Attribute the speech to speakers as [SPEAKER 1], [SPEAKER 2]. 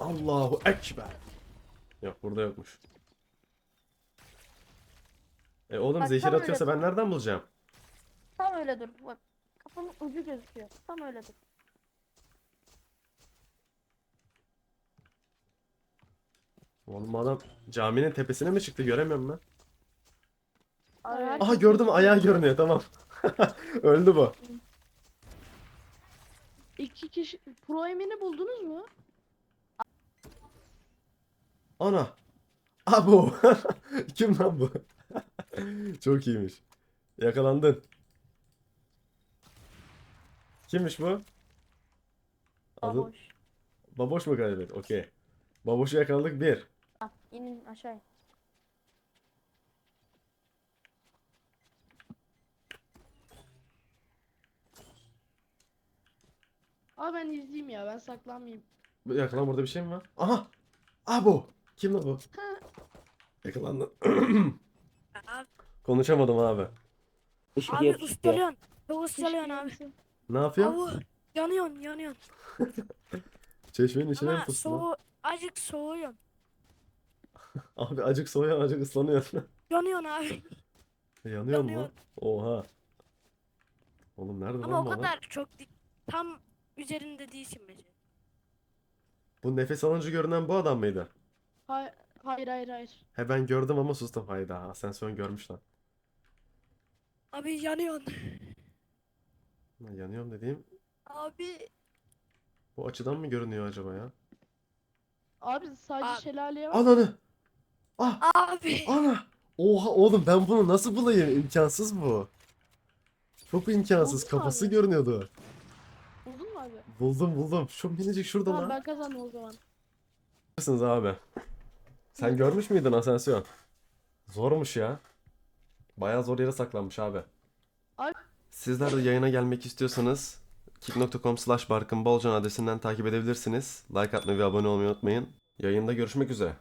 [SPEAKER 1] Allahu Ekber. Yok burada yokmuş. E oğlum
[SPEAKER 2] Bak,
[SPEAKER 1] zehir
[SPEAKER 2] tam öyle
[SPEAKER 1] atıyorsa ben nereden bulacağım?
[SPEAKER 2] Tam öyle dur. Bak kapının ucu gözüküyor. Tam öyle dur.
[SPEAKER 1] Oğlum adam caminin tepesine mi çıktı göremiyorum ben.
[SPEAKER 2] Evet.
[SPEAKER 1] Aha gördüm ayağı görünüyor tamam. Öldü bu.
[SPEAKER 3] İki kişi Pro Emin'i buldunuz mu?
[SPEAKER 1] Ana. Abo. Kim lan bu? Çok iyiymiş. Yakalandın. Kimmiş bu? Adı
[SPEAKER 2] Baboş.
[SPEAKER 1] Baboş mu kaybet? Okey. Baboş'u yakaladık bir.
[SPEAKER 2] Ah, inin aşağı.
[SPEAKER 3] Abi ben izleyeyim ya ben saklanmayayım.
[SPEAKER 1] Yakalan burada bir şey mi var? Aha. Abo. Kim bu? Yakalandın.
[SPEAKER 4] Abi,
[SPEAKER 1] Konuşamadım abi.
[SPEAKER 4] abi ıstalıyorsun. Çok ıstalıyorsun abi.
[SPEAKER 1] Ne yapıyor?
[SPEAKER 4] Avu yanıyorsun yanıyorsun.
[SPEAKER 1] Çeşmenin içine mi
[SPEAKER 4] Ama
[SPEAKER 1] lan?
[SPEAKER 4] soğu acık soğuyorsun.
[SPEAKER 1] Abi acık soğuyor acık ıslanıyor.
[SPEAKER 4] Yanıyorsun abi.
[SPEAKER 1] Yanıyor mu?
[SPEAKER 4] Yanıyor.
[SPEAKER 1] Oha. Oğlum nerede
[SPEAKER 4] Ama
[SPEAKER 1] lan
[SPEAKER 4] o
[SPEAKER 1] bu adam?
[SPEAKER 4] kadar çok değil. Tam üzerinde değilsin bence.
[SPEAKER 1] Bu nefes alıcı görünen bu adam mıydı?
[SPEAKER 3] Hay- hayır hayır hayır.
[SPEAKER 1] He ben gördüm ama sustum. Hayda asansör görmüş lan.
[SPEAKER 4] Abi yanıyorsun.
[SPEAKER 1] Lan Yanıyorum dediğim
[SPEAKER 4] Abi
[SPEAKER 1] bu açıdan mı görünüyor acaba ya?
[SPEAKER 3] Abi sadece
[SPEAKER 4] Abi-
[SPEAKER 3] şelaleye var.
[SPEAKER 1] Ananı! Ah!
[SPEAKER 4] abi.
[SPEAKER 1] Ana! Oha oğlum ben bunu nasıl bulayım? İmkansız bu. Çok imkansız.
[SPEAKER 3] Buldun mu
[SPEAKER 1] Kafası
[SPEAKER 3] abi?
[SPEAKER 1] görünüyordu.
[SPEAKER 3] Buldun mu abi?
[SPEAKER 1] Buldum buldum. Şu minicik şurada
[SPEAKER 3] Tamam
[SPEAKER 1] lan.
[SPEAKER 3] ben kazandım o zaman.
[SPEAKER 1] Bilirsiniz abi. Sen görmüş müydün asansör? Zormuş ya. Bayağı zor yere saklanmış abi.
[SPEAKER 3] Abi-
[SPEAKER 1] Sizler de yayına gelmek istiyorsanız kick.com slash barkınbolcan adresinden takip edebilirsiniz. Like atmayı ve abone olmayı unutmayın. Yayında görüşmek üzere.